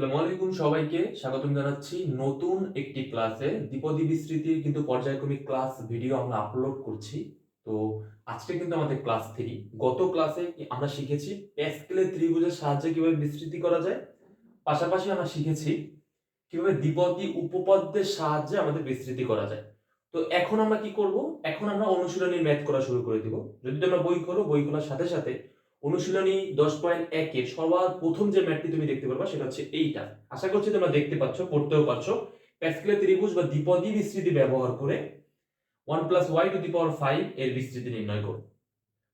আসসালামু আলাইকুম সবাইকে। স্বাগতম জানাচ্ছি নতুন একটি ক্লাসে। দ্বিপদী বিস্তৃতির কিন্তু পর্যায়ক্রমিক ক্লাস ভিডিও আমরা আপলোড করছি। তো আজকে কিন্তু আমাদের ক্লাস থ্রি। গত ক্লাসে আমরা শিখেছি প্যাসকেলের ত্রিভুজের সাহায্যে কীভাবে বিস্তৃতি করা যায়? পাশাপাশি আমরা শিখেছি কীভাবে দ্বিপদী উপপাদ্যের সাহায্যে আমাদের বিস্তৃতি করা যায়। তো এখন আমরা কি করব? এখন আমরা অনুশীলনীর ম্যাথ করা শুরু করে দিব। যদি তোমরা বই করো, বই খোলার সাথে সাথে অনুশীলনী দশ পয়েন্ট একের সবার প্রথম যে ম্যাটটি তুমি দেখতে পারবা সেটা হচ্ছে এইটা। আশা করছি তোমরা দেখতে পাচ্ছ পড়তেও পারছ। প্যাসকেলের ত্রিভুজ বা দ্বিপদী বিস্তৃতি ব্যবহার করে one plus y to the power five এর বিস্তৃতি নির্ণয় করো।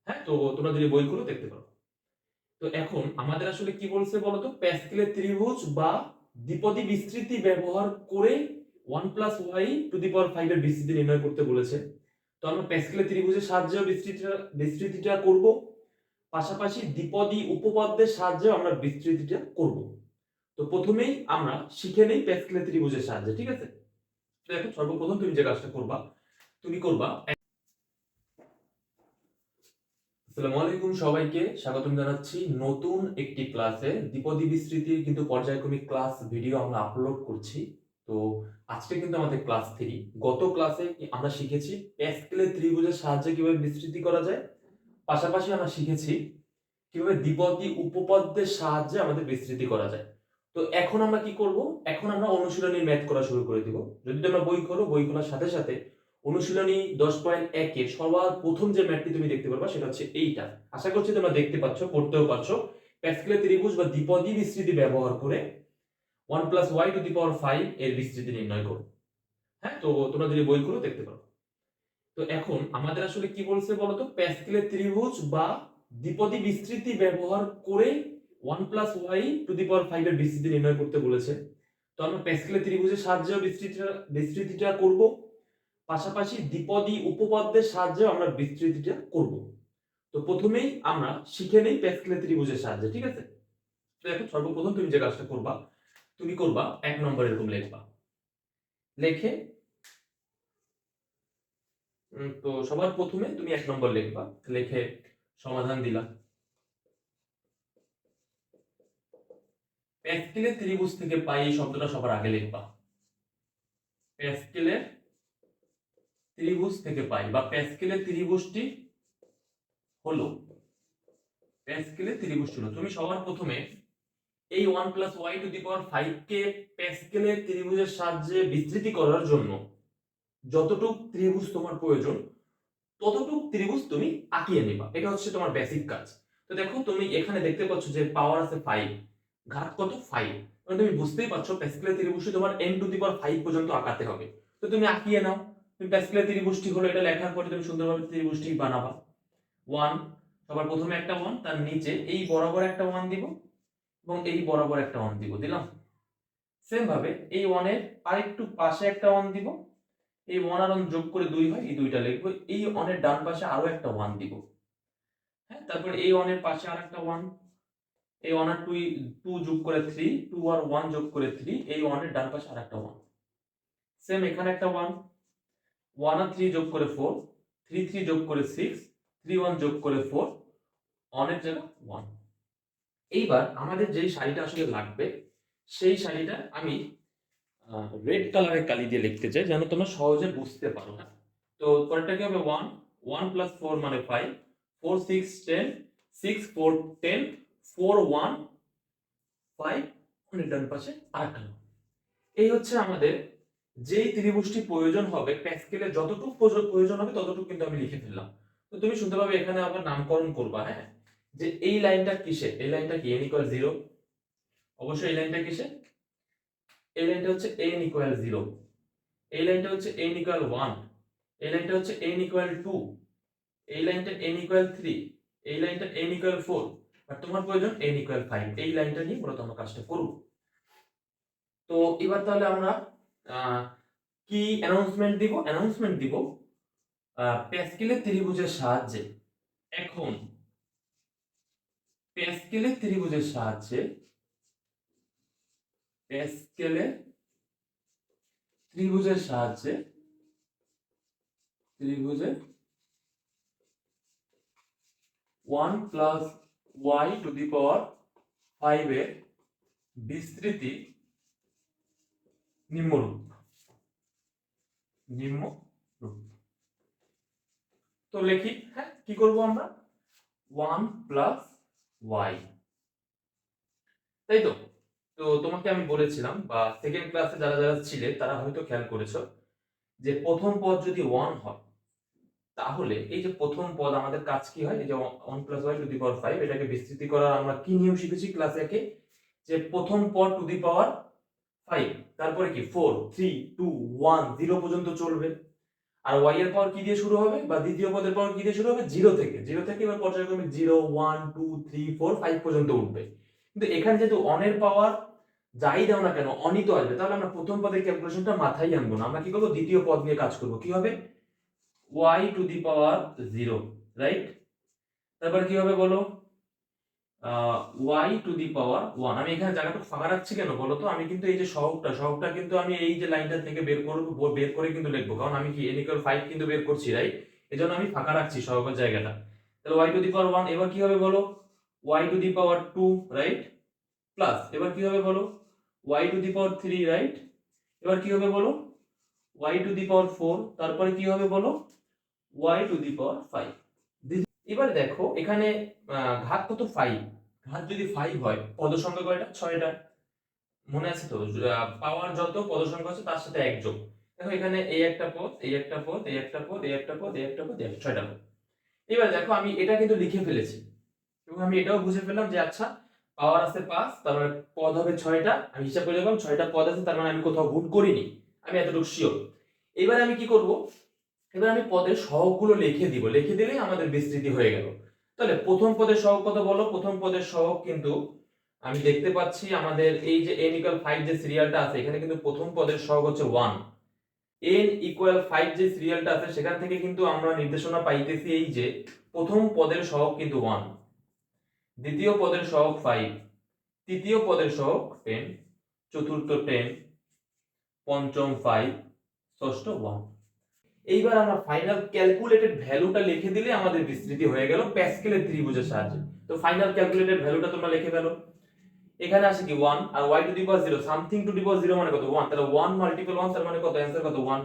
হ্যাঁ তো তোমরা যদি বই খুলো দেখতে পারো। তো এখন আমাদের আসলে কি বলছে বলতো? প্যাসকেলের ত্রিভুজ বা দ্বিপদী বিস্তৃতি ব্যবহার করে one plus y to the power five এর বিস্তৃতি নির্ণয় করতে বলেছে। তো আমরা প্যাসকেলের ত্রিভুজের সাহায্যে বিস্তৃতিটা বিস্তৃতিটা করব। পাশাপাশি দ্বিপদী উপপাদ্যের সাহায্যে আমরা বিস্তৃতিটা করব। তো প্রথমেই আমরা শিখে নেই প্যাসকেলের ত্রিভুজের সাহায্যে, ঠিক আছে? এখন সর্বপ্রথম তুমি যে কাজটা করবা, তুমি করবা আসসালামু আলাইকুম সবাইকে, স্বাগতম জানাচ্ছি নতুন একটি ক্লাসে। দ্বিপদী বিস্তৃতির কিন্তু পর্যায়ক্রমিক ক্লাস ভিডিও আমরা আপলোড করছি। তো আজকে কিন্তু আমাদের ক্লাস থ্রি। গত ক্লাসে আমরা শিখেছি প্যাসকেলের ত্রিভুজের সাহায্যে কীভাবে বিস্তৃতি করা যায়? পাশাপাশি আমরা শিখেছি কীভাবে দ্বিপদী উপপাদ্যের সাহায্যে আমাদের বিস্তৃতি করা যায়। তো এখন আমরা কি করব? এখন আমরা অনুশীলনীর ম্যাথ করা শুরু করে দিব। যদি তোমরা বই খোলো, বই খোলার সাথে সাথে অনুশীলনী দশ পয়েন্ট একে সবার প্রথম যে ম্যাথটি তুমি দেখতে পারবা, সেটা হচ্ছে এইটা। আশা করছি তোমরা দেখতে পাচ্ছ, পড়তেও পারছ। প্যাসকেলের ত্রিভুজ বা দ্বিপদী বিস্তৃতি ব্যবহার করে one plus y to the power five এর বিস্তৃতি নির্ণয় করো। হ্যাঁ তো তোমরা যদি বই খুলো, দেখতে পারো। তো এখন আমাদের আসলে কি বলছে বলতো? প্যাসকেলের ত্রিভুজ বা দ্বিপদী বিস্তৃতি ব্যবহার করে one plus y to the power five এর বিস্তৃতি নির্ণয় করতে বলেছে। তো আমরা প্যাসকেলের ত্রিভুজের সাহায্যে বিস্তৃতিটা বিস্তৃতিটা করব। পাশাপাশি দ্বিপদী উপপাদ্যের সাহায্যে আমরা বিস্তৃতিটা করব। তো প্রথমেই আমরা শিখে নেই প্যাসকেলের ত্রিভুজের সাহায্যে, ঠিক আছে? তো এখন সর্বপ্রথম তুমি যে কাজটা করবা, তুমি করবা, এক নম্বর এরকম লিখবা। লেখে তো সবার প্রথমে তুমি এক নম্বর লিখবা, লিখে সমাধান দিলা। প্যাসকেলের ত্রিভুজ থেকে পাই এই শব্দটা সবার আগে লিখবা। প্যাসকেলের ত্রিভুজ থেকে পাই বা প্যাসকেলের ত্রিভুজটি হলো, প্যাসকেলের ত্রিভুজটি হলো। তুমি সবার প্রথমে এই one plus y to the power five কে প্যাসকেলের ত্রিভুজের সাহায্যে বিস্তৃতি করার জন্য যতটুক ত্রিভুজ তোমার প্রয়োজন, ততটুক ত্রিভুজ তুমি আঁকিয়ে নিবা। এটা হচ্ছে তোমার বেসিক কাজ। তো দেখো, তুমি এখানে দেখতে পাচ্ছ যে পাওয়ার আছে ফাইভ ঘাত কত? ফাইভ মানে তুমি বুঝতেই পারছ প্যাসকেলের ত্রিভুজটি তোমার n to the power five পর্যন্ত আঁকাতে হবে। তো তুমি আঁকিয়ে নাও। তুমি প্যাসকেলের ত্রিভুজটি হলো, এটা লেখার পরে তুমি সুন্দরভাবে ত্রিভুজটি বানাবা। ওয়ান সবার প্রথমে একটা ওয়ান তার নিচে এই বরাবর একটা ওয়ান দিব এবং এই বরাবর একটা ওয়ান দিব, দিলাম? সেম ভাবে এই ওয়ানের আরেকটু পাশে একটা ওয়ান দিব। এই ওয়ান আর ওয়ান যোগ করে দুই হয়, এই দুইটা লিখব। এই ওয়ানের ডান পাশে আরও একটা ওয়ান দিব। হ্যাঁ তারপরে এই ওয়ানের পাশে আর একটা ওয়ান এই ওয়ান আর টু টু যোগ করে থ্রি টু আর ওয়ান যোগ করে থ্রি এই ওয়ানের ডান পাশে আর একটা ওয়ান সেম এখানে একটা ওয়ান ওয়ান আর থ্রি যোগ করে ফোর থ্রি থ্রি যোগ করে সিক্স থ্রি ওয়ান যোগ করে ফোর ওয়ানের জায়গা ওয়ান এইবার আমাদের যেই শাড়িটা আসলে লাগবে, সেই শাড়িটা আমি রেড কালারের কালি দিয়ে লিখতে চাই যেন তোমরা সহজে বুঝতে পারো। তো পরেরটা কি হবে? ওয়ান ওয়ান প্লাস ফোর মানে five four six ten six four ten four one five ডান পাশে one। এই হচ্ছে আমাদের যেই ত্রিভুজটি প্রয়োজন হবে প্যাসকেলে যতটুকু প্রয়োজন- হবে, ততটুকু কিন্তু আমি লিখে ফেললাম। তো তুমি সুন্দরভাবে এখানে আবার নামকরণ করবা হ্যাঁ? যে এই লাইনটা কিসে এই লাইনটা কি? এন ইকুয়াল জিরো অবশ্যই এই লাইনটা কিসে এই লাইনটা হচ্ছে এন ইকুয়াল জিরো এই লাইনটা হচ্ছে এন ইকুয়াল ওয়ান এই লাইনটা হচ্ছে এন ইকুয়াল টু এই লাইনটা এন ইকুয়াল থ্রি এই লাইনটা এন ইকুয়াল ফোর আর তোমার প্রয়োজন এন ইকুয়াল ফাইভ এই লাইনটা নিয়ে মূলত কাজটা করব। তো এবার তাহলে আমরা কি অ্যানাউন্সমেন্ট দিব? অ্যানাউন্সমেন্ট দিব প্যাসকেলের ত্রিভুজের সাহায্যে। এখন প্যাসকেলের ত্রিভুজের সাহায্যে প্যাসকেলের ত্রিভুজের সাহায্যে ত্রিভুজে one plus y to the power five এর বিস্তৃতি নিম্নরূপ। নিম্নরূপ। তো লিখি হ্যাঁ কি করব আমরা? ওয়ান প্লাস ওয়াই তাই তো? তো তোমাকে আমি বলেছিলাম, বা সেকেন্ড ক্লাসে যারা যারা ছিলে, তারা হয়তো খেয়াল করেছ, যে প্রথম পদ যদি ওয়ান হয়, তাহলে এই যে প্রথম পদ আমাদের কাজ কি হয়? এই যে one plus y to the power five এটাকে বিস্তৃতি করার আমরা কি নিয়ম শিখেছি ক্লাস একে? যে প্রথম পদ টু দি পাওয়ার ফাইভ তারপরে কি? Four three two one zero পর্যন্ত চলবে। আর ওয়াই এর পাওয়ার কি দিয়ে শুরু হবে? বা দ্বিতীয় পদের পাওয়ার কি দিয়ে শুরু হবে? জিরো থেকে। জিরো থেকে এবার পর্যায়ক্রমে zero one two three four five পর্যন্ত উঠবে। কিন্তু এখানে যেহেতু অনের পাওয়ার যাই দাও না কেন অনই তো আসবে, তাহলে আমরা প্রথম পদের ক্যালকুলেশনটা মাথায় আনব না। আমরা কি করব? দ্বিতীয় পদ নিয়ে কাজ করব। কি হবে? Y to the power zero right তারপর কি হবে বলো? Y to the power one আমি এখানে জায়গাটা ফাঁকা রাখছি কেন বলো তো? আমি কিন্তু এই যে সহগটা সহগটা কিন্তু আমি এই যে লাইনটা থেকে বের করব, বের করে কিন্তু লিখব। কারণ আমি কি এন ইকুয়াল ফাইভ কিন্তু বের করছি রাইট এই জন্য আমি ফাঁকা রাখছি সহগের জায়গাটা। তাহলে y to the power one এবার কি হবে বলো? Y to the power two right plus এবার কি হবে বলো? Y to the power three right এবার কি হবে বলো? Y to the power four তারপরে কি হবে বলো? Y to the power five এবার দেখো এখানে ঘাত কত ফাইভ ঘাত যদি ফাইভ হয় পদ সংখ্যা কয়টা? ছয়টা। মনে আছে তো? পাওয়ার যত পদ সংখ্যা আছে তার সাথে এক যোগ। দেখো এখানে এই একটা পদ এই একটা পদ এই একটা পদ এই একটা পদ এই একটা পদ এই একটা- ছয়টা পদ। এবার দেখো আমি এটা কিন্তু লিখে ফেলেছি। এবং আমি এটাও বুঝে ফেললাম যে আচ্ছা পাওয়ার আছে পাঁচ, তার মানে পদ হবে ছয়টা। আমি হিসাব করে দেখলাম ছয়টা পদ আছে, তার মানে আমি কোথাও ভুল করিনি। আমি এতটুকু শিওর এবার আমি কি করব? এবার আমি পদের সহগগুলো লিখে দিব। লিখে দিলেই আমাদের বিস্তৃতি হয়ে গেল। তাহলে প্রথম পদের সহগ কত বলো? প্রথম পদের সহগ কিন্তু আমি দেখতে পাচ্ছি আমাদের এই যে n ইকুয়াল ফাইভ যে সিরিয়ালটা আছে, এখানে কিন্তু প্রথম পদের সহগ হচ্ছে ওয়ান n ইকুয়াল ফাইভ যে সিরিয়ালটা আছে, সেখান থেকে কিন্তু আমরা নির্দেশনা পাইতেছি এই যে, প্রথম পদের সহগ কিন্তু ওয়ান দ্বিতীয় পদের সহগ ফাইভ তৃতীয় পদের সহক টেন চতুর্থ টেন পঞ্চম ফাইভ ষষ্ঠ ওয়ান এইবার আমরা ফাইনাল ক্যালকুলেটেড ভ্যালুটা লিখে দিলে আমাদের বিস্তৃতি হয়ে গেল প্যাসকেলের ত্রিভুজের সাহায্যে। তো ফাইনাল ক্যালকুলেটেড ভ্যালুটা তোমরা লিখে ফেলো। এখানে আসে কি 1 আর y to the power 0 something to the power 0 মানে কত? 1 তাহলে 1 মাল্টিপল 1 তার মানে কত? অ্যানসার কত? 1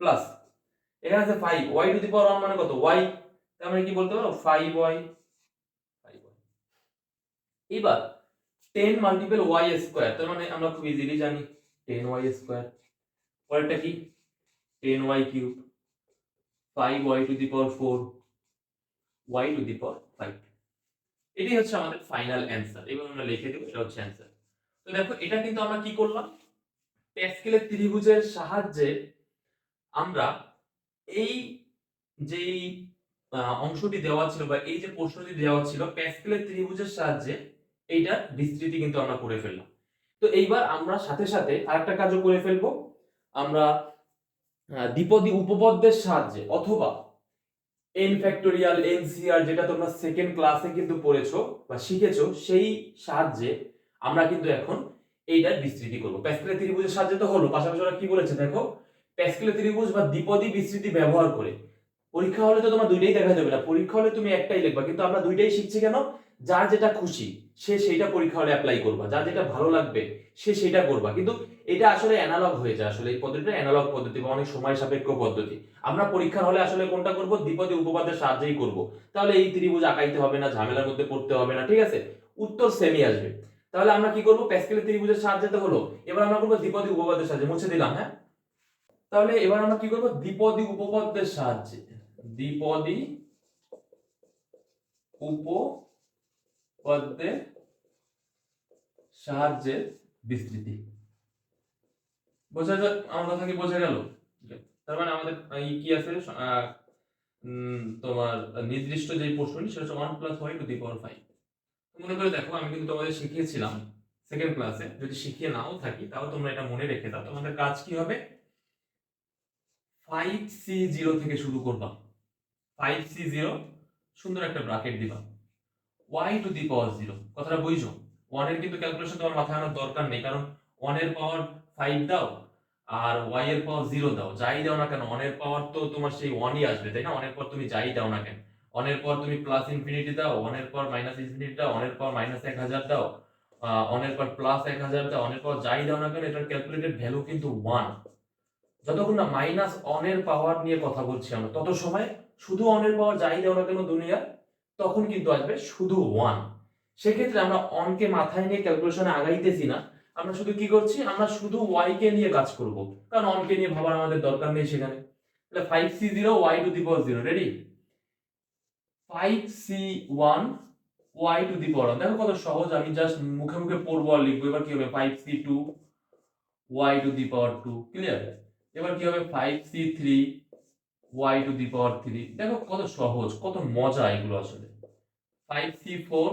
প্লাস এখানে আছে 5 y টু দি পাওয়ার 1 মানে কত? y, তার মানে কি বলতে পারো? 5y 5y এবার 10 মাল্টিপল y স্কয়ার তার মানে আমরা খুব ইজিলি জানি 10y স্কয়ার পরেরটা কি? 10y cube 5y to the power 4 y to the power 5 এটাই হচ্ছে আমাদের ফাইনাল অ্যান্সার এবার আমরা লিখে দেবো, এটা হচ্ছে অ্যান্সার তো দেখো, এটা কিন্তু আমরা কি করলাম? প্যাসকেলের ত্রিভুজের সাহায্যে আমরা এই যেই অংশটি দেওয়া ছিল বা এই যে প্রশ্নটি দেওয়া ছিল, প্যাসকেলের ত্রিভুজের সাহায্যে এইটার বিস্তৃতি কিন্তু আমরা করে ফেললাম। তো এইবার আমরা সাথে সাথে আরেকটা কাজও করে ফেলব। আমরা দ্বিপদী উপপদ্যের সাহায্যে অথবা এন ফ্যাক্টোরিয়াল এনসিআর যেটা তোমরা সেকেন্ড ক্লাসে কিন্তু পড়েছো বা শিখেছো, সেই সাহায্যে আমরা কিন্তু এখন এইটার বিস্তৃতি করব। প্যাসকেলের ত্রিভুজের সাহায্যে তো হলো, পাশাপাশি ওরা কি বলেছে দেখো, প্যাসকেলের ত্রিভুজ বা দ্বিপদী বিস্তৃতি ব্যবহার করে, পরীক্ষা হলে তো তোমার দুইটাই দেখা যাবে না, পরীক্ষা হলে তুমি একটাই লিখবা, কিন্তু আমরা দুইটাই শিখছি কেন? যার যেটা খুশি, সে সেইটা পরীক্ষা হলে অ্যাপ্লাই করবা। যার যেটা ভালো লাগবে, সে সেটা করবা। কিন্তু এটা আসলে অ্যানালগ হয়ে যায়। আসলে এই পদ্ধতিটা অ্যানালগ পদ্ধতি বা অনেক সময় সাপেক্ষ পদ্ধতি। আমরা পরীক্ষার হলে আসলে কোনটা করব? দ্বিপদী, উপপাদ্যের সাহায্যেই করব। তাহলে এই ত্রিভুজ আঁকাইতে হবে না, ঝামেলার মধ্যে পড়তে হবে না, ঠিক আছে? উত্তর সেমই আসবে। তাহলে আমরা কি করব? প্যাসকেলের ত্রিভুজের সাহায্যে তো হলো। এবার আমরা করব দ্বিপদী, উপপাদ্যের সাহায্যে। মুছে দিলাম হ্যাঁ? তাহলে এবার আমরা কি করব? দ্বিপদী, উপপাদ্যের সাহায্যে। দ্বিপদী উপপাদ্যের সাহায্যে বিস্তৃতি। বোঝা যায় আমার কথা কি বোঝা গেল? তার মানে আমাদের কি আছে? তোমার নির্দিষ্ট যে প্রশ্নটি, সেটা হচ্ছে one plus y to the power five মনে করে দেখো, আমি কিন্তু তোমাদের শিখিয়েছিলাম সেকেন্ড ক্লাসে যদি শিখিয়ে নাও থাকি তাও তোমরা এটা মনে রেখে দাও। তোমাদের কাজ কি হবে? ফাইভ সি জিরো থেকে শুরু করবা। ফাইভ সি জিরো সুন্দর একটা ব্রাকেট দিবা। Y to the power zero কথাটা বুঝছ ওয়ানের কিন্তু ক্যালকুলেশন তোমার মাথায় আনার দরকার নেই কারণ ওয়ানের পাওয়ার ফাইভ দাও আর ওয়াই এর পাওয়ার জিরো দাও যাই দাও না কেন ওয়ানের পাওয়ার তো তোমার সেই ওয়ানই আসবে তাই না ওয়ানের পর তুমি যাই দাও না কেন ওয়ানের পর তুমি প্লাস ইনফিনিটি দাও ওয়ানের পর মাইনাস ইনফিনিটি দাও ওয়ানের পর মাইনাস এক হাজার দাও অনের পর প্লাস এক হাজার দাও অনের পর যাই দাও না কেন এটার ক্যালকুলেটেড ভ্যালু কিন্তু ওয়ান যতক্ষণ না মাইনাস অনের পাওয়ার নিয়ে কথা বলছি আমরা তত সময় শুধু অনের পাওয়ার যাই দাও না কেন দুনিয়া তখন কিন্তু আসবে শুধু ওয়ান সেক্ষেত্রে আমরা অনকে মাথায় নিয়ে ক্যালকুলেশনে আগাইতেছি না। আমরা শুধু কি করছি? আমরা শুধু ওয়াই কে নিয়ে কাজ করব। কারণ অনকে নিয়ে ভাবার আমাদের দরকার নেই সেখানে। তাহলে five C zero y to the power zero ready five C one y to the power দেখো কত সহজ, আমি জাস্ট মুখে মুখে পড়ব আর লিখব। এবার কি হবে? Five C two y to the power two clear এবার কি হবে? Five C three y to the power three দেখো কত সহজ, কত মজা এগুলো আসলে। Five C four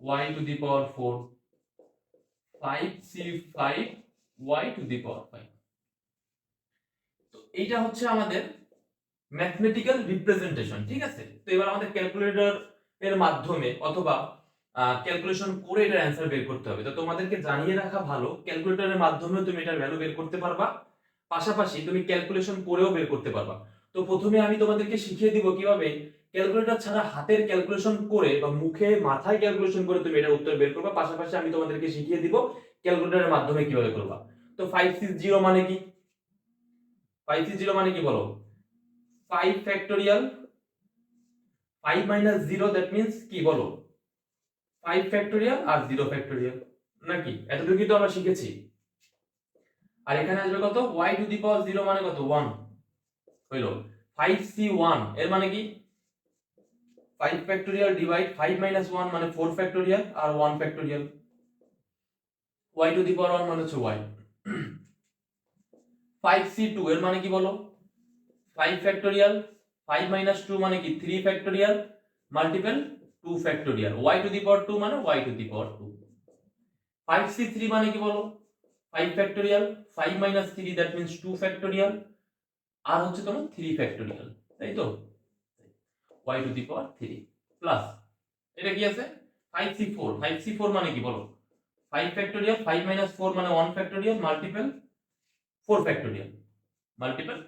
y to the power four five C five y to the power five তো এইটা হচ্ছে আমাদের ম্যাথমেটিক্যাল রিপ্রেজেন্টেশন ঠিক আছে? তো এবার আমাদের ক্যালকুলেটর এর মাধ্যমে অথবা ক্যালকুলেশন করে এটার অ্যান্সার বের করতে হবে। তো তোমাদেরকে জানিয়ে রাখা ভালো ক্যালকুলেটরের মাধ্যমে তুমি এটার ভ্যালু বের করতে পারবা। পাশাপাশি তুমি ক্যালকুলেশন করেও বের করতে পারবা। তো প্রথমে আমি তোমাদেরকে শিখিয়ে দিব কীভাবে ক্যালকুলেটর ছাড়া হাতের ক্যালকুলেশন করে বা মুখে মাথায় ক্যালকুলেশন করে তুমি এটার উত্তর বের করবা। পাশাপাশি আমি তোমাদেরকে শিখিয়ে দিব ক্যালকুলেটরের মাধ্যমে কীভাবে করবা। তো ফাইভ সিক্স জিরো মানে কি? ফাইভ সিক্স জিরো মানে কি বলো? Five factorial five minus zero that means কি বলো? ফাইভ ফ্যাক্টোরিয়াল আর জিরো ফ্যাক্টোরিয়াল নাকি? এতটুকুই তো আমরা শিখেছি। আর এখানে আসবে কত? Y to the power zero মানে কত? ওয়ান হইল। ফাইভ সি ওয়ানের মানে কি? Five factorial divide five minus one মানে four factorial R one factorial y to the power one মানে হচ্ছে সি টু এর মানে কি বলো? Five factorial five minus two মানে কি? Three factorial multiple two factorial y to the power two মানে y to the power two five C three মানে কি বলো? Five factorial five minus three that means two factorial আর হচ্ছে তোমার three factorial তাই তো? Y to the power three plus এটা কি আছে? Five C four five C four মানে কি বলো? Five factorial five minus four মানে one factorial multiple four factorial multiple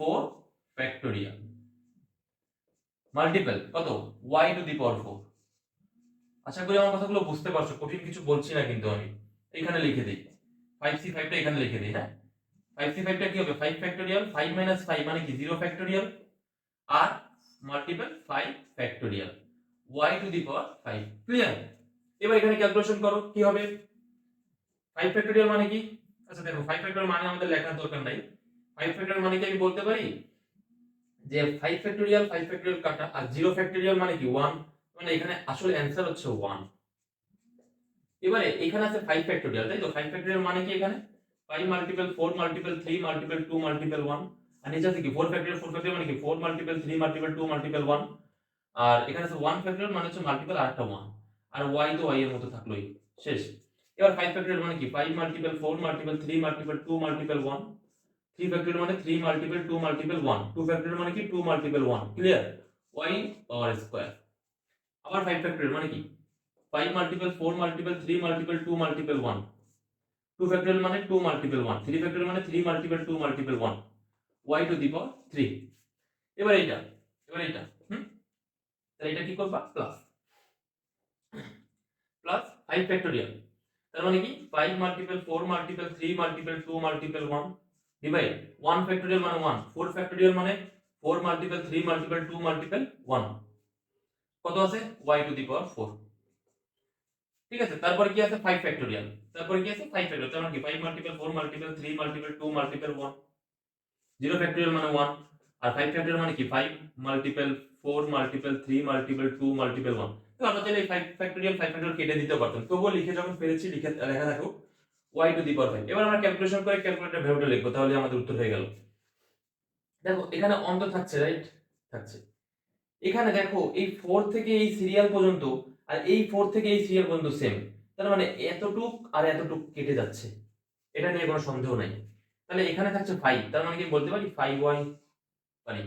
four factorial multiple কত? Y to the power four আশা করি আমার কথাগুলো বুঝতে পারছ, কঠিন কিছু বলছি না কিন্তু আমি। এখানে লিখে দিই। ফাইভ সি ফাইভটা এখানে লিখে দিই ফাইভ সি ফাইভটা কি হবে? Five factorial five minus five মানে কি? Zero factorial R multiple five factorial y to the power five clear এবার এখানে ক্যালকুলেশন করো, কি হবে? ফাইভ ফ্যাক্টোরিয়াল মানে কি? আচ্ছা দেখো ফাইভ ফ্যাক্টোরিয়াল মানে আমাদের লেখার দরকার নাই। ফাইভ ফ্যাক্টোরিয়াল মানে কি আমি বলতে পারি? যে ফাইভ ফ্যাক্টোরিয়াল ফাইভ ফ্যাক্টোরিয়াল কাটা, আর জিরো ফ্যাক্টোরিয়াল মানে কি? ওয়ান মানে এখানে আসলে অ্যান্সার হচ্ছে ওয়ান এবারে এখানে আছে ফাইভ ফ্যাক্টোরিয়াল তাই তো? ফাইভ ফ্যাক্টোরিয়াল মানে কি এখানে? Five multiple four multiple three multiple two multiple one আর নিচে আছে কি? ফোর ফ্যাক্টোরিয়াল ফোর ফ্যাক্টোরিয়াল মানে কি? Four multiple three multiple two multiple one আর এখানে আছে ওয়ান ফ্যাক্টোরিয়াল মানে হচ্ছে মাল্টিপল একটা ওয়ান আর ওয়াই তো ওয়াই এর মতো থাকলোই। শেষ। এবার ফাইভ ফ্যাক্টোরিয়াল মানে কি? Five multiple four multiple three multiple two multiple one three factorial মানে three multiple two multiple one two factorial মানে কি? Two multiple one clear y power square আবার ফাইভ ফ্যাক্টোরিয়াল মানে কি? Five multiple four multiple three multiple two multiple one two factorial মানে two multiple one three factorial মানে three multiple two multiple one y to the power three এবার এইটা এবার এইটা, হুম? তাহলে এটা কি করবা? প্লাস প্লাস ফাইভ ফ্যাক্টোরিয়াল তার মানে কি? Five multiple four multiple three multiple two multiple one divide one factorial মানে ওয়ান ফোর ফ্যাক্টোরিয়াল মানে four multiple three multiple two multiple one কত আছে? Y to the power four ঠিক আছে? তারপর কি আছে? ফাইভ ফ্যাক্টোরিয়াল তারপর কি আছে? ফাইভ ফ্যাক্টোরিয়াল তার কি? Five multiple four multiple three multiple two multiple one zero factorial মানে ওয়ান আর ফাইভ ফ্যাক্টোরিয়াল মানে কি? Five multiple four multiple three multiple two multiple one তো আমরা চাইলে ফাইভ ফ্যাক্টোরিয়াল ফাইভ ফ্যাক্টোরিয়াল কেটে দিতে পারতাম। তবুও লিখে যখন পেরেছি, লিখে লেখা থাকো Y to the power five এবার আমরা ক্যালকুলেশন করে ক্যালকুলেটর ভ্যালুটা লিখব, তাহলে আমাদের উত্তর হয়ে গেল। দেখো, এখানে অন্ত থাকছে রাইট থাকছে। এখানে দেখো, এই ফোর থেকে এই সিরিয়াল পর্যন্ত আর এই ফোর থেকে এই সিরিয়াল পর্যন্ত সেম তার মানে এতটুক আর এতটুক কেটে যাচ্ছে। এটা নিয়ে কোনো সন্দেহ নাই। তাহলে এখানে থাকছে ফাইভ তার মানে কি বলতে পারি? ফাইভ ওয়াই পারি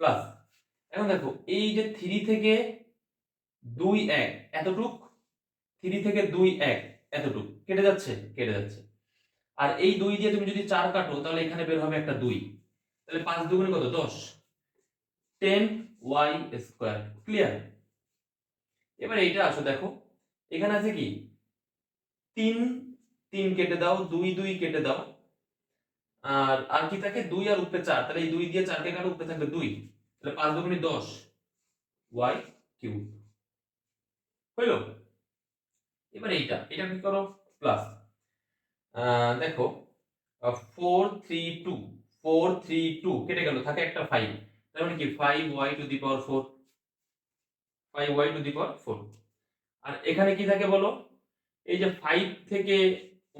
প্লাস এখন দেখো, এই যে থ্রি থেকে দুই এক, এতটুক? থ্রি থেকে দুই এক, এতটুক। কেটে যাচ্ছে? কেটে যাচ্ছে। আর এই দুই দিয়ে তুমি যদি চার কাটো, তাহলে এখানে বের হবে একটা দুই। তাহলে পাঁচ দুগুণে কত? দশ। Ten Y square. ক্লিয়ার? এবার এইটা আসো, দেখো। এখানে আছে কি? তিন তিন কেটে দাও, দুই দুই কেটে দাও। আর আর কি থাকে? দুই আর উপরে চার। তাহলে এই দুই দিয়ে চারকে কাটো উপরে থাকবে দুই। তাহলে পাঁচ দুগুণি দশ। Y cube. হইল? এবার এইটা। এটা কি করো? প্লাস। দেখো four three two four three two কেটে গেল। থাকে একটা ফাইভ তার মানে কি? Five Y to the power four five Y to the power four. আর এখানে কি থাকে বলো? এই যে ফাইভ থেকে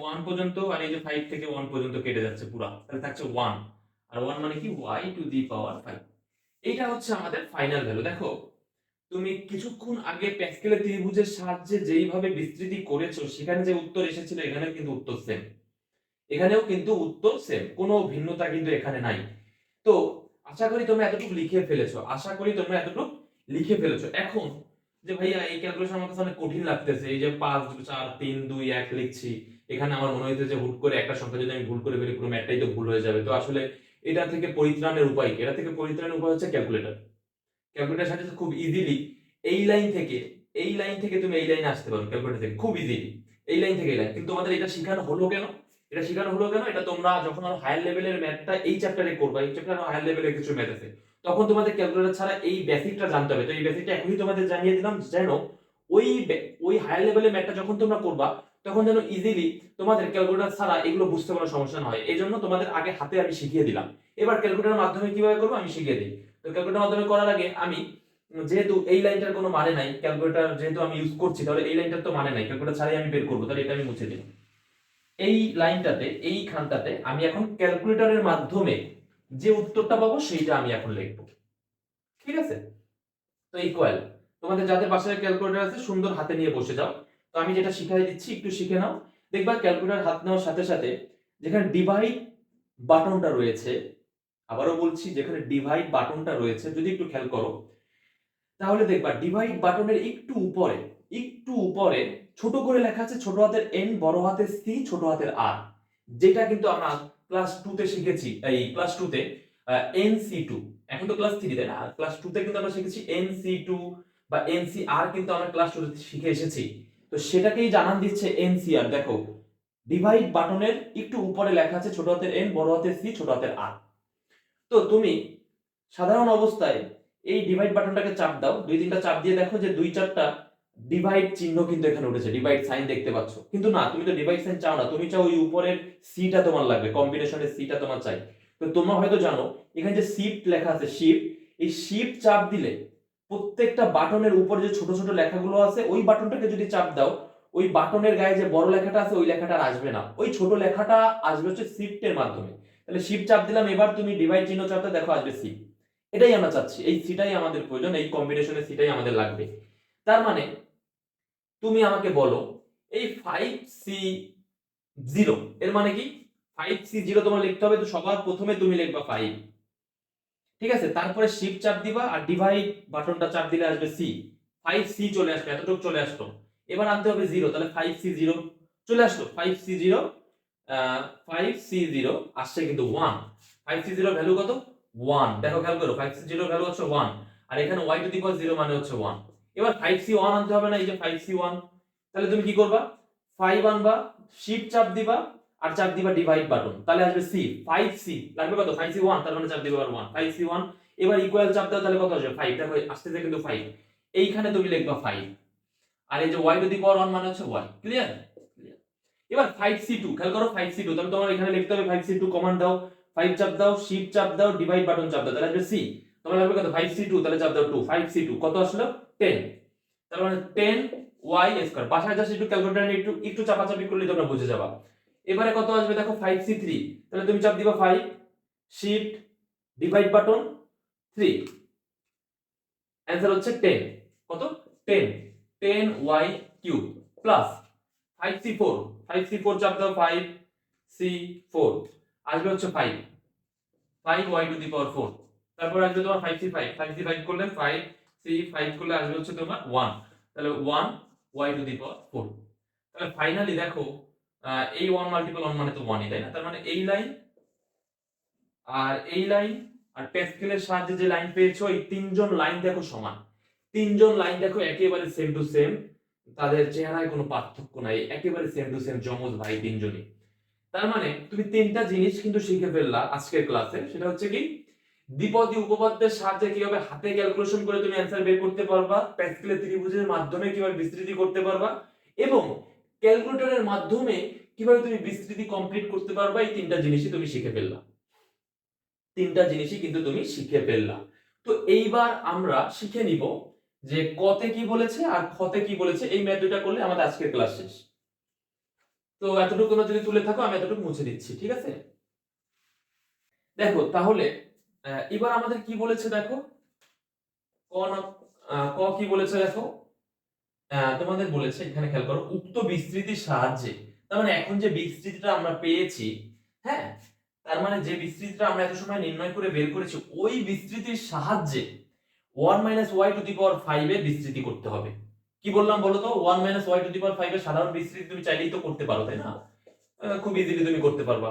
ওয়ান পর্যন্ত আর এই যে ফাইভ থেকে ওয়ান পর্যন্ত কেটে যাচ্ছে পুরা, তাহলে থাকছে ওয়ান আর ওয়ান মানে কি? Y to the power five এইটা হচ্ছে আমাদের ফাইনাল ভ্যালু দেখো, তুমি কিছুক্ষণ আগে প্যাসকেলের ত্রিভুজের সাহায্যে যেইভাবে বিস্তৃতি করেছ, সেখানে যে উত্তর এসেছিল, এখানেও কিন্তু উত্তর সেম এখানেও কিন্তু উত্তর সেম কোনো ভিন্নতা কিন্তু এখানে নাই। তো আশা করি তোমরা এতটুকু লিখে ফেলেছো। আশা করি তোমরা এতটুকু লিখে ফেলেছো। এখন যে ভাইয়া, এই ক্যালকুলেশন আমার কাছে অনেক কঠিন লাগতেছে। এই যে পাঁচ, চার, তিন, দুই, এক লিখছি, এখানে আমার মনে হইতেছে যে হুট করে একটা সংখ্যা যদি আমি ভুল করে ফেলি, পুরো ম্যাটটাই তো ভুল হয়ে যাবে। তো আসলে এটা থেকে পরিত্রাণের উপায় কি? এটা থেকে পরিত্রাণের উপায় হচ্ছে ক্যালকুলেটর ক্যালকুলেটার সাথে খুব ইজিলি এই লাইন থেকে, এই লাইন থেকে তুমি এই লাইনে আসতে পারো ক্যালকুলেটর থেকে, খুব ইজিলি এই লাইন থেকে এই লাইন কিন্তু তোমাদের এটা শেখানো হলো কেন? এটা শেখানো হলো কেন? এটা তোমরা যখন আরও হায়ার লেভেলের ম্যাথটা এই চ্যাপ্টারে করবা, এই চ্যাপ্টারে হায়ার লেভেলের কিছু ম্যাথ আছে। তখন তোমাদের ক্যালকুলেটর ছাড়া এই বেসিকটা জানতে হবে। তো এই বেসিকটা এখনই তোমাদের জানিয়ে দিলাম, যেন ওই ওই হাই লেভেলের ম্যাথটা যখন তোমরা করবা, তখন যেন ইজিলি তোমাদের ক্যালকুলেটর ছাড়া এগুলো বুঝতে কোনো সমস্যা না হয়। এই জন্য তোমাদের আগে হাতে আমি শিখিয়ে দিলাম। এবার ক্যালকুলেটরের মাধ্যমে কীভাবে করব আমি শিখিয়ে দিই। তো ক্যালকুলেটরের মাধ্যমে করার আগে আমি যেহেতু এই লাইনটার কোনো মানে নাই ক্যালকুলেটর যেহেতু আমি ইউজ করছি, তাহলে এই লাইনটার তো মানে নাই। ক্যালকুলেটর ছাড়াই আমি বের করব, তাহলে এটা আমি মুছে দিই এই লাইনটাতে এই খানটাতে আমি এখন ক্যালকুলেটরের মাধ্যমে যে উত্তরটা পাবো সেইটা আমি এখন লিখব। ঠিক আছে? তো ইকুয়াল তোমাদের যাদের বাসায় ক্যালকুলেটর আছে, সুন্দর হাতে নিয়ে বসে যাও। তো আমি যেটা শিখাই দিচ্ছি, একটু শিখে নাও। দেখবা ক্যালকুলেটর হাত নেওয়ার সাথে সাথে যেখানে ডিভাইড বাটনটা রয়েছে, আবারও বলছি, যেখানে ডিভাইড বাটনটা রয়েছে, যদি একটু খেয়াল করো, তাহলে দেখবা ডিভাইড বাটনের একটু উপরে একটু উপরে ছোট করে লেখা আছে, ছোট হাতের এন বড় হাতের সি ছোট হাতের আর যেটা কিন্তু আমরা ক্লাস টু তে শিখেছি, এই ক্লাস টু তে এন সি টু এখন তো ক্লাস থ্রি তাই না ক্লাস টু তে কিন্তু আমরা শিখেছি এন সি টু বা এন সি আর কিন্তু আমরা ক্লাস টু শিখে এসেছি। তো সেটাকেই জানান দিচ্ছে এন সি আর দেখো ডিভাইড বাটনের একটু উপরে লেখা আছে, ছোট হাতের এন বড় হাতের সি ছোট হাতের আর তো তুমি সাধারণ অবস্থায় এই ডিভাইড বাটনটাকে চাপ দাও, দুই তিনটা চাপ দিয়ে দেখো যে দুই চারটা ডিভাইড চিহ্ন কিন্তু এখানে উঠেছে ডিভাইড সাইন দেখতে পাচ্ছ। কিন্তু না, তুমি তো ডিভাইড সাইন চাও না, তুমি চাও ওই উপরের সিটা তোমার লাগবে কম্বিনেশনের সিটা তোমার চাই। তো তোমরা হয়তো জানো, এখানে যে শিফট লেখা আছে শিফট এই শিফট চাপ দিলে প্রত্যেকটা বাটনের উপর যে ছোট ছোট লেখাগুলো আছে, ওই বাটনটাকে যদি চাপ দাও, ওই বাটনের গায়ে যে বড় লেখাটা আছে, ওই লেখাটা আসবে না। ওই ছোট লেখাটা আসবে হচ্ছে শিফটের মাধ্যমে। তাহলে শিফট চাপ দিলাম, এবার তুমি ডিভাইড চিহ্ন চাপতে দেখো, আসবে সি এটাই আমরা চাচ্ছি, এই সিটাই আমাদের প্রয়োজন, এই কম্বিনেশনের সিটাই আমাদের লাগবে। তার মানে তুমি আমাকে বলো, এই ফাইভ সি জিরো এর মানে কি? ফাইভ সি জিরো তোমার লিখতে হবে, তো সবার প্রথমে তুমি লিখবা ফাইভ ঠিক আছে? তারপরে শিফট চাপ দিবা আর ডিভাইড বাটনটা চাপ দিলে আসবে সি ফাইভ সি চলে আসবে এতটুকু চলে আসলো। এবার আনতে হবে জিরো তাহলে ফাইভ সি জিরো চলে আসলো। Five C zero five C zero আসছে কিন্তু one five C zero value কত? ওয়ান দেখো, খেয়াল করো ফাইভ সি জিরো ভ্যালু হচ্ছে ওয়ান আর এখানে Y to the power zero মানে হচ্ছে ওয়ান এবার ফাইভ সি ওয়ান আনতে হবে না, এই যে ফাইভ সি ওয়ান তাহলে তুমি কি করবা? ফাইভ আনবা শিফট চাপ দিবা, আর চাপ দিবা ডিভাইড বাটন তাহলে আসবে সি ফাইভ সি লাগবে কত? ফাইভ সি ওয়ান তার মানে চাপ দিবা ওয়ান ফাইভ সি ওয়ান এবার ইকুয়াল চাপ দাও, তাহলে কত আসবে? ফাইভ দেখো, আসতেছে কিন্তু ফাইভ এইখানে তুমি লিখবা ফাইভ আর এই যে Y to the power one মানে হচ্ছে ওয়াই ক্লিয়ার এবার ফাইভ সি টু খেয়াল করো ফাইভ সি টু তাহলে তোমার এখানে লিখতে হবে ফাইভ সি টু কমান্ড দাও। ফাইভ চাপ দাও শিফট চাপ দাও ডিভাইড বাটন চাপ দাও। তাহলে আসবে সি তোমার লাগবে কত? ফাইভ সি টু তাহলে চাপ দাও টু ফাইভ সি টু কত আসলো? টেন তার মানে টেন ওয়াই স্কোয়ার বাসায় যাচ্ছে একটু ক্যালকুলেটার একটু একটু চাপাচাপি করলে তোমরা বুঝে যাবা। এবারে কত আসবে? দেখো ফাইভ সি থ্রি তাহলে তুমি চাপ দিবা five shift divide button three answer হচ্ছে টেন কত? Ten ten Y cube plus five C four five C four চাপ দাও ফাইভ সি ফোর আসবে হচ্ছে five five Y to the power four তারপর আসবে তোমার five C five five C five করলে ফাইভ সি ফাইভ করলে আসবে হচ্ছে তোমার ওয়ান তাহলে one Y to the power four তাহলে ফাইনালি দেখো এই ওয়ান মাল্টিপল ওয়ান মানে তো ওয়ানই তাই না? তার মানে এই লাইন আর এই লাইন আর প্যাসকেলের সাহায্যে যে লাইন পেয়েছ, এই তিনজন লাইন দেখো সমান। তিনজন লাইন দেখো একেবারে সেম টু সেম তাদের চেহারায় কোনো পার্থক্য নাই, একেবারে সেম টু সেম জমজ ভাই তিনজনই। তার মানে তুমি তিনটা জিনিস কিন্তু শিখে ফেললা আজকের ক্লাসে সেটা হচ্ছে কি? দ্বিপদী উপপাদ্যের সাহায্যে কীভাবে হাতে ক্যালকুলেশন করে তুমি অ্যান্সার বের করতে পারবা প্যাসকেলের ত্রিভুজের মাধ্যমে কীভাবে বিস্তৃতি করতে পারবা এবং ক্যালকুলেটরের মাধ্যমে কীভাবে তুমি বিস্তৃতি কমপ্লিট করতে পারবা, এই তিনটা জিনিসই তুমি শিখে ফেললা। তিনটা জিনিসই কিন্তু তুমি শিখে ফেললা। তো এইবার আমরা শিখে নিব যে কতে কি বলেছে আর খতে কি বলেছে, এই ম্যাথ দুটা করলে আমাদের আজকের ক্লাস শেষ। তো এতটুকু যদি তুলে থাকো, আমি এতটুকু মুছে দিচ্ছি, ঠিক আছে? দেখো, তাহলে এবার আমাদের কি বলেছে দেখো? ক ক বলেছে দেখো? তোমাদের বলেছে, এখানে খেয়াল করো, উক্ত বিস্তৃতির সাহায্যে। তার মানে এখন যে বিস্তৃতিটা আমরা পেয়েছি হ্যাঁ? তার মানে যে বিস্তৃতিটা আমরা এত সময় নির্ণয় করে বের করেছি, ওই বিস্তৃতির সাহায্যে one minus Y to the power five এর বিস্তৃতি করতে হবে। কি বললাম বলো তো? One minus Y to the power five এর সাধারণ বিস্তৃতি তুমি চাইলেই তো করতে পারো, তাই না? খুব ইজিলি তুমি করতে পারবা।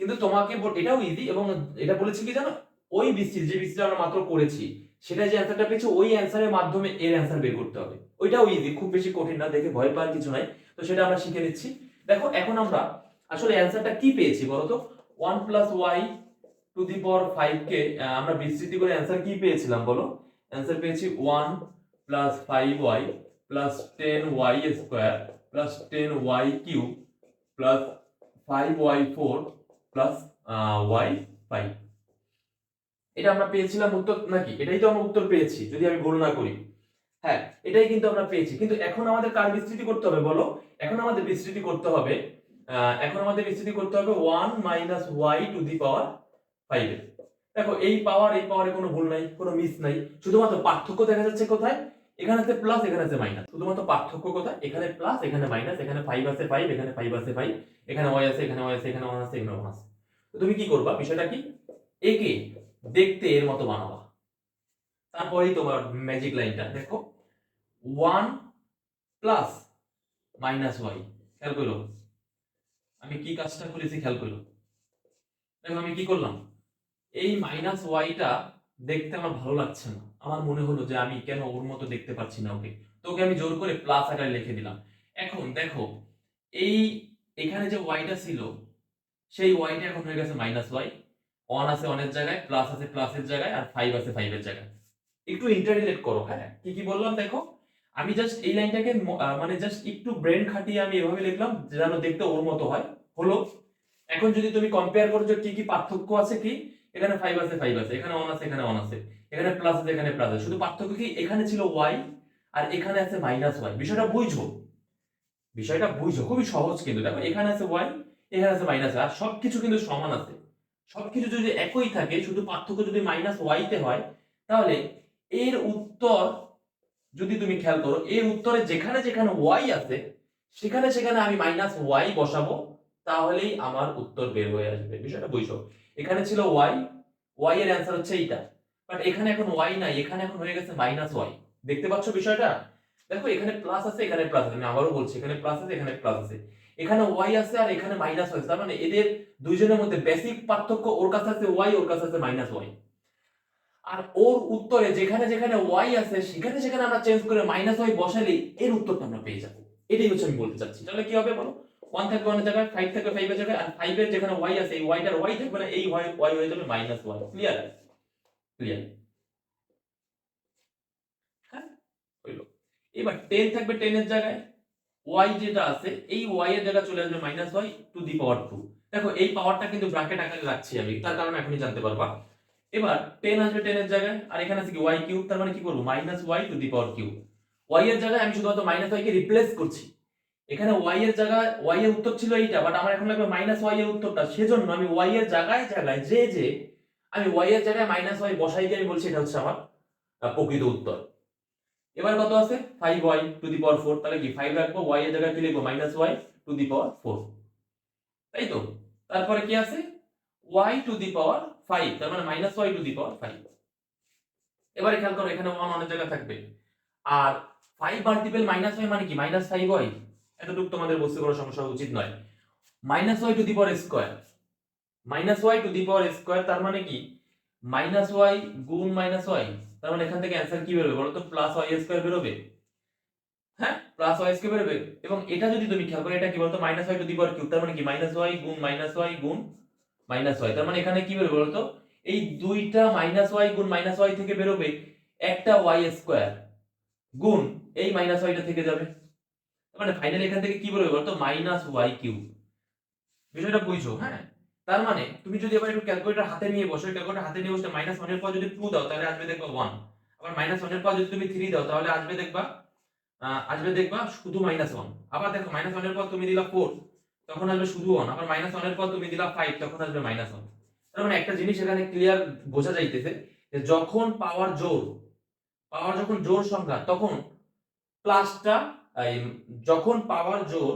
কিন্তু তোমাকে এটাও ইজি এবং এটা বলেছি কি জানো? ওই বিস্তৃতি যে বিস্তৃতি আমরা মাত্র করেছি, সেটা যে অ্যান্সারটা পেয়েছি, ওই অ্যান্সারের মাধ্যমে এর অ্যান্সার বের করতে হবে। ওইটাও ইজি খুব বেশি কঠিন না, দেখে ভয় পাওয়ার কিছু নাই। তো সেটা আমরা শিখে নিচ্ছি। দেখো, এখন আমরা আসলে অ্যান্সারটা কি পেয়েছি বলো তো one plus Y to the power five কে আমরা বিস্তৃতি করে অ্যান্সার কি পেয়েছিলাম বলো? অ্যান্সার পেয়েছি one plus five Y plus ten Y square plus ten Y cube plus five Y four plus Y five এটা আমরা পেয়েছিলাম উত্তর নাকি? এটাই তো আমরা উত্তর পেয়েছি, যদি আমি ভুল না করি। হ্যাঁ এটাই কিন্তু আমরা পেয়েছি। কিন্তু এখন আমাদের কার বিস্তৃতি করতে হবে বলো? এখন আমাদের বিস্তৃতি করতে হবে এখন আমাদের বিস্তৃতি করতে হবে one minus Y to the power five দেখো, এই পাওয়ার এই পাওয়ারে কোনো ভুল নাই, কোনো মিস নাই। শুধুমাত্র পার্থক্য দেখা যাচ্ছে কোথায়? এখানে আছে প্লাস এখানে আছে মাইনাস শুধুমাত্র পার্থক্য কোথায়? এখানে প্লাস এখানে মাইনাস এখানে ফাইভ আছে ফাইভ এখানে ফাইভ আছে ফাইভ এখানে ওয়াই আছে, এখানে ওয়াই আছে, এখানে ওয়ান আছে, এখানে ওয়ান আছে। তুমি কি করবা? বিষয়টা কি? একে দেখতে এর মতো বানাবা। তারপরেই তোমার ম্যাজিক লাইনটা দেখো। ওয়ান প্লাস মাইনাস ওয়াই খেয়াল করো। আমি কি কাজটা করেছি খেয়াল করো। দেখো আমি কি করলাম? এই মাইনাস ওয়াইটা দেখতে আমার ভালো লাগছে না। আমার মনে হলো যে আমি কেন ওর মতো দেখতে পাচ্ছি না ওকে। তো ওকে আমি জোর করে প্লাস আকারে লিখে দিলাম। এখন দেখো, এই এখানে যে ওয়াইটা ছিল, সেই ওয়াইটা এখন হয়ে গেছে মাইনাস ওয়াই ওয়ান আছে অনেক জায়গায় প্লাস আছে প্লাসের জায়গায়, আর ফাইভ আছে ফাইভের জায়গায়। একটু ইন্টাররিলেট করো হ্যাঁ? কি কি বললাম, দেখো? আমি জাস্ট এই লাইনটাকে মানে জাস্ট একটু ব্রেন খাটিয়ে আমি এভাবে লিখলাম, যেন দেখতে ওর মতো হয়। হলো, এখন যদি তুমি কম্পেয়ার করো যে কি কি পার্থক্য আছে কি, এখানে ফাইভ আছে ফাইভ আছে, এখানে ওয়ান আছে, এখানে ওয়ান আছে, এখানে প্লাস আছে, এখানে প্লাস আছে। শুধু পার্থক্য কি, এখানে ছিল ওয়াই আর এখানে আছে মাইনাস ওয়াই বিষয়টা বুঝো। বিষয়টা বুঝো, খুবই সহজ কিন্তু। দেখো, এখানে আছে ওয়াই এখানে আছে মাইনাস আর সবকিছু কিন্তু সমান আছে। সবকিছু যদি একই থাকে, শুধু পার্থক্য যদি মাইনাস ওয়াইতে হয়, তাহলে এর উত্তর যদি তুমি খেয়াল করো, এর উত্তরে যেখানে যেখানে ওয়াই আছে, সেখানে সেখানে আমি মাইনাস ওয়াই বসাবো, তাহলেই আমার উত্তর বের হয়ে আসবে। বিষয়টা বুঝো এখানে ছিল ওয়াই ওয়াই এর অ্যান্সার হচ্ছে এইটা। বাট এখানে এখন ওয়াই নাই, এখানে এখন হয়ে গেছে মাইনাস ওয়াই দেখতে পাচ্ছ বিষয়টা? দেখো, এখানে প্লাস আছে, এখানে প্লাস আছে, আমি আবারও বলছি, এখানে প্লাস আছে, এখানে প্লাস আছে। এখানে ওয়াই আছে আর এখানে মাইনাস আছে। তার মানে এদের দুইজনের মধ্যে বেসিক পার্থক্য ওর কাছে আছে ওয়াই ওর কাছে আছে মাইনাস ওয়াই আর ওর উত্তরে যেখানে যেখানে ওয়াই আছে, সেখানে সেখানে আমরা চেঞ্জ করে মাইনাস ওয়াই বসালে এর উত্তরটা আমরা পেয়ে যাব। এটাই হচ্ছে আমি বলতে চাচ্ছি। তাহলে কি হবে বলো? ওয়ান থাকবে ওয়ানের জায়গায় ফাইভ থাকবে ফাইভের জায়গায় আর ফাইভের যেখানে ওয়াই আছে, এই ওয়াইটার ওয়াই থাকবে না, এই ওয়াই ওয়াই হয়ে যাবে মাইনাস ওয়াই ক্লিয়ার ক্লিয়ার এবার টেন থাকবে টেনের জায়গায়। ওয়াই যেটা আছে, এই ওয়াই এর জায়গায় চলে আসবে minus Y to the power two দেখো, এই পাওয়ারটা কিন্তু ব্র্যাকেট আকারে রাখছি আমি, তার কারণে এখনই জানতে পারবা। এবার টেন আসবে টেনের জায়গায়, আর এখানে আছে কি ওয়াই কিউব তার মানে কি করব? Minus Y to the power cube Y এর জায়গায় আমি শুধুমাত্র মাইনাস ওয়াই কে রিপ্লেস করছি। এখানে ওয়াই এর জায়গায় ওয়াই এর উত্তর ছিল এইটা বাট আমার এখন লাগবে মাইনাস ওয়াই এর উত্তরটা। সেজন্য আমি ওয়াই এর জায়গায় জায়গায়, যে যে, আমি ওয়াই এর জায়গায় মাইনাস ওয়াই বসাই দিয়ে আমি বলছি, এটা হচ্ছে আমার প্রকৃত উত্তর। এবার কত আছে? Five Y to the power four তাহলে কি? ফাইভ রাখব ওয়াই এর জায়গায় কি লিখব? Minus Y to the power four তাই তো? তারপরে কি আছে? Y to the power five তার মানে minus Y to the power five এবারে খেয়াল করো, এখানে ওয়ান অনেক জায়গায় থাকবে। আর ফাইভ মাল্টিপল মাইনাস ওয়াই মানে কি? মাইনাস ফাইভ ওয়াই এতটুকু তোমাদের বুঝতে কোনো সমস্যা উচিত নয়। Minus Y to the power square minus Y to the power square তার মানে কি? মাইনাস ওয়াই গুণ মাইনাস ওয়াই তার মানে এখান থেকে অ্যান্সার কি বেরোবে? বলো তো প্লাস ওয়াই স্কোয়ার বেরোবে। হ্যাঁ? প্লাস ওয়াই স্কোয়ার বেরোবে। এবং এটা যদি তুমি খেয়াল করো, এটা কি বলতো? Minus Y to the power cube তার মানে কি? মাইনাস ওয়াই গুণ মাইনাস ওয়াই গুণ মাইনাস ওয়াই তার মানে এখানে কি বেরোবে বলতো? এই দুইটা মাইনাস ওয়াই গুণ মাইনাস ওয়াই থেকে বেরোবে একটা ওয়াই স্কোয়ার গুণ এই মাইনাস ওয়াইটা থেকে যাবে। মানে ফাইনালি এখান থেকে কি বেরোবে বলতো? মাইনাস ওয়াই কিউব বিষয়টা বুঝছ? হ্যাঁ? তার মানে তুমি যদি এবার একটু ক্যালকুলেটর হাতে নিয়ে বসো ক্যালকুলেটর হাতে নিয়ে বসে মাইনাস ওয়ানের পর যদি টু দাও, তাহলে আসবে দেখবা ওয়ান আবার মাইনাস ওয়ানের পর যদি তুমি থ্রি দাও, তাহলে আসবে দেখবা আসবে দেখবা শুধু মাইনাস ওয়ান আবার দেখো মাইনাস ওয়ানের পর তুমি দিলা ফোর তখন আসবে শুধু ওয়ান আবার মাইনাস ওয়ানের পর তুমি দিলা ফাইভ তখন আসবে মাইনাস ওয়ান তার মানে একটা জিনিস এখানে ক্লিয়ার বোঝা যাইতেছে যে যখন পাওয়ার জোর, পাওয়ার যখন জোর সংখ্যা, তখন প্লাসটা যখন পাওয়ার জোর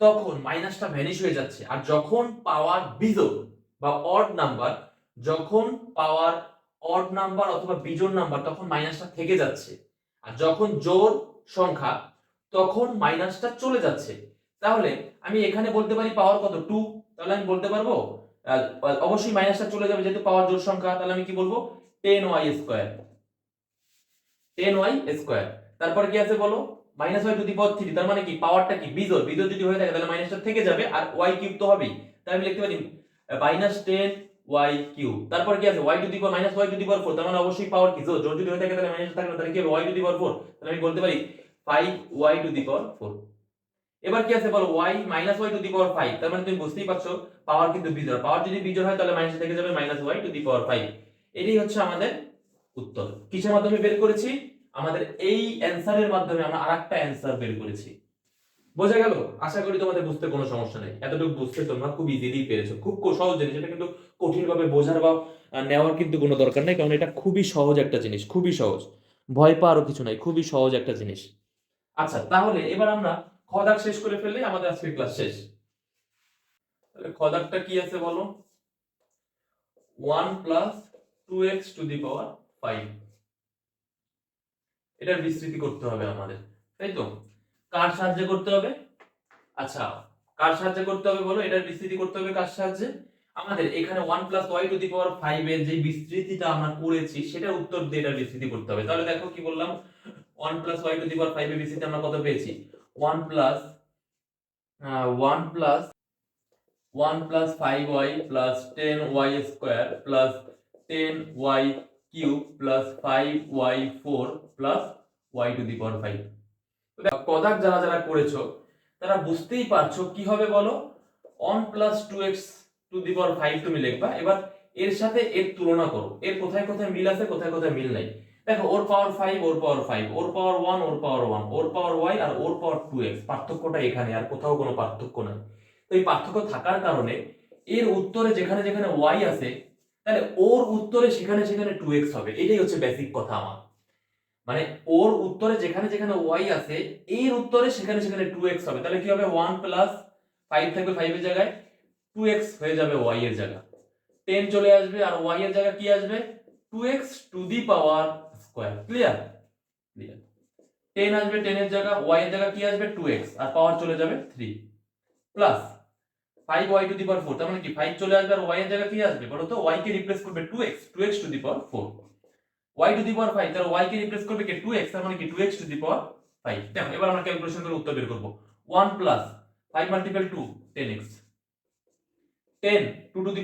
তখন মাইনাসটা ভ্যানিশ হয়ে যাচ্ছে। আর যখন পাওয়ার বিজোড় বা অড নাম্বার যখন পাওয়ার অড নাম্বার অথবা বিজোড় নাম্বার তখন মাইনাসটা থেকে যাচ্ছে। আর যখন জোর সংখ্যা, তখন মাইনাসটা চলে যাচ্ছে। তাহলে আমি এখানে বলতে পারি পাওয়ার কত? টু তাহলে আমি বলতে পারব অবশ্যই মাইনাসটা চলে যাবে যেহেতু পাওয়ার জোর সংখ্যা, তাহলে আমি কি বলব? Ten Y square ten Y square তারপর কি আছে বলো? Minus Y to the power three তার মানে কি? পাওয়ারটা কি? বিজোর বিজোর যদি হয়ে থাকে, তাহলে মাইনাসটা থেকে যাবে, আর ওয়াই কিউব তো হবেই। তাই আমি লিখতে পারি মাইনাস টেন ওয়াই কিউব তারপর কি আছে? Y to the power minus Y to the power four তার মানে অবশ্যই পাওয়ার কি? জোর যদি হয়ে থাকে, তাহলে মাইনাস থাকবে তাহলে কি হবে? Y to the power four তাহলে আমি বলতে পারি five Y to the power four এবার কি আছে? বলো Y minus Y to the power five তার মানে তুমি বুঝতেই পারছ পাওয়ার কিন্তু বিজোর পাওয়ার যদি বিজোর হয়, তাহলে মাইনাস থেকে যাবে minus Y to the power five এটাই হচ্ছে আমাদের উত্তর। কিসের মাধ্যমে বের করেছি? আমাদের এই অ্যান্সারের মাধ্যমে আমরা আরেকটা অ্যান্সার বের করেছি। বোঝা গেল? আশা করি তোমাদের বুঝতে কোনো সমস্যা নেই। এতটুকু বুঝতে তোমরা খুব ইজিলি পেরেছ। খুব সহজ জিনিস। এটা কিন্তু কঠিনভাবে বোঝার বা নেওয়ার কিন্তু কোনো দরকার নেই। কারণ এটা খুবই সহজ একটা জিনিস। খুবই সহজ। ভয় পাওয়ারও কিছু নাই। খুবই সহজ একটা জিনিস। আচ্ছা তাহলে এবার আমরা খদাক শেষ করে ফেললে আমাদের আজকের ক্লাস শেষ। তাহলে খদাকটা কি আছে বলো? One plus two X to the power five এটার বিস্তৃতি করতে হবে আমাদের, তাই তো? কার সাহায্যে করতে হবে? আচ্ছা কার সাহায্যে করতে হবে বলো? এটার বিস্তৃতি করতে হবে কার সাহায্যে? আমাদের এখানে one plus Y to the power five এর যে বিস্তৃতিটা আমরা করেছি সেটা উত্তর দিয়ে এটার বিস্তৃতি করতে হবে। তাহলে দেখো কি বললাম one plus Y to the power five এর বিস্তৃতি আমরা কত পেয়েছি? One plus one plus one plus five Y plus ten Y square plus ten Y cube plus five Y four plus Y to the power five. কদাক যারা যারা করেছ, তারা বুঝতেই পারছ কি হবে বলো? One plus two X to the power five তুমি লিখবা। এবার এর সাথে এর তুলনা করো। এর কোথায় কোথায় মিল আছে, কোথায় কোথায় মিল নাই। দেখো, ওর পাওয়ার ফাইভ ওর পাওয়ার ফাইভ ওর পাওয়ার ওয়ান ওর পাওয়ার ওয়ান ওর পাওয়ার ওয়াই আর ওর পাওয়ার টু এক্স পার্থক্যটা এখানে, আর কোথাও কোনো পার্থক্য নাই। তো এই পার্থক্য থাকার কারণে এর উত্তরে যেখানে যেখানে ওয়াই আছে তাহলে ওর উত্তরে সেখানে সেখানে টু এক্স হবে। এটাই হচ্ছে বেসিক কথা আমার। মানে ওর উত্তরে যেখানে যেখানে ওয়াই আছে, এর উত্তরে সেখানে সেখানে টু এক্স হবে। তাহলে কি হবে? ওয়ান প্লাস ফাইভ থাকবে ফাইভের জায়গায়। টু এক্স হয়ে যাবে ওয়াই এর জায়গা। টেন চলে আসবে আর ওয়াই এর জায়গা কি আসবে? Two X to the power square clear clear ten আসবে টেনের জায়গা ওয়াই এর জায়গা কি আসবে? টু এক্স আর পাওয়ার চলে যাবে three plus five Y to the power four তার মানে কি? ফাইভ চলে আসবে আর ওয়াই এর জায়গায় কি আসবে। বলো তো ওয়াই কে রিপ্লেস করবে two X two X to the power four Y to the power five তাহলে ওয়াই কে রিপ্লেস করবে কে? টু এক্স তার মানে কি? Two X to the power five দেখো, এবার আমরা ক্যালকুলেশন করে উত্তর বের করব। One plus five multiple two ten X ten two to the